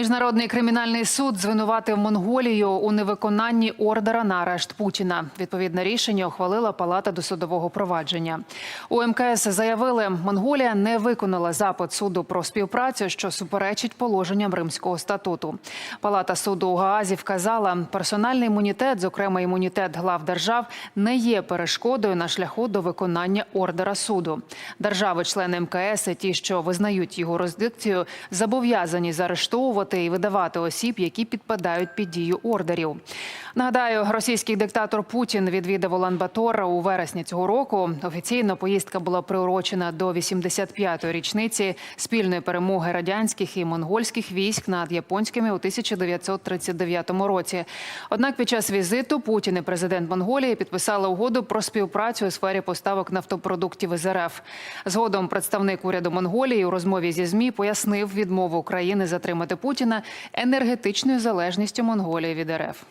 Міжнародний кримінальний суд звинуватив Монголію у невиконанні ордера на арешт Путіна. Відповідне рішення ухвалила Палата досудового провадження. У МКС заявили, Монголія не виконала запит суду про співпрацю, що суперечить положенням Римського статуту. Палата суду у Гаазі вказала, персональний імунітет, зокрема імунітет глав держав, не є перешкодою на шляху до виконання ордера суду. Держави-члени МКС, і ті, що визнають його юрисдикцію, зобов'язані заарештовувати і видавати осіб, які підпадають під дію ордерів. Нагадаю, російський диктатор Путін відвідав Улан-Батор у вересні цього року. Офіційно поїздка була приурочена до 85-ї річниці спільної перемоги радянських і монгольських військ над японськими у 1939 році. Однак під час візиту Путін і президент Монголії підписали угоду про співпрацю у сфері поставок нафтопродуктів із РФ. Згодом представник уряду Монголії у розмові зі змі пояснив відмову України затримати Путіна енергетичною залежністю Монголії від РФ.